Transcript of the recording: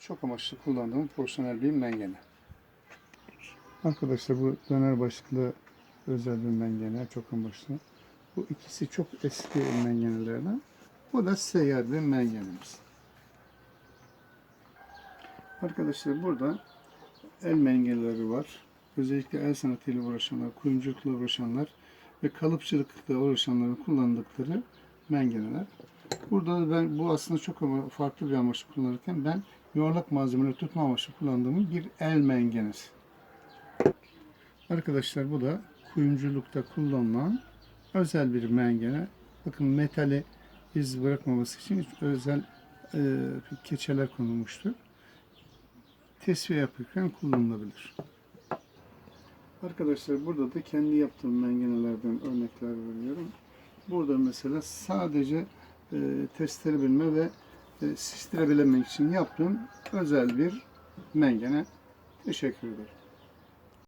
Çok amaçlı kullandığım profesyonel bir mengene. Arkadaşlar bu döner başlıklı özel bir mengene, çok amaçlı. Bu ikisi çok eski mengenelerden. Bu da seyyar bir mengenemiz. Arkadaşlar burada el mengeneleri var. Özellikle el sanatıyla uğraşanlar, kuyumculukla uğraşanlar ve kalıpçılıkla uğraşanların kullandıkları mengeneler. Burada da ben bu aslında çok farklı bir amaçla kullanırken ben yuvarlak malzemeleri tutma amaçlı kullandığım bir el mengenesi. Arkadaşlar bu da kuyumculukta kullanılan özel bir mengene. Bakın metali iz bırakmaması için özel e, keçeler konulmuştur. Tesviye yapırken kullanılabilir. Arkadaşlar burada da kendi yaptığım mengenelerden örnekler veriyorum. Burada mesela sadece e, testleri bilme ve e, sistirebilmek için yaptığım özel bir mengene. Teşekkür ederim.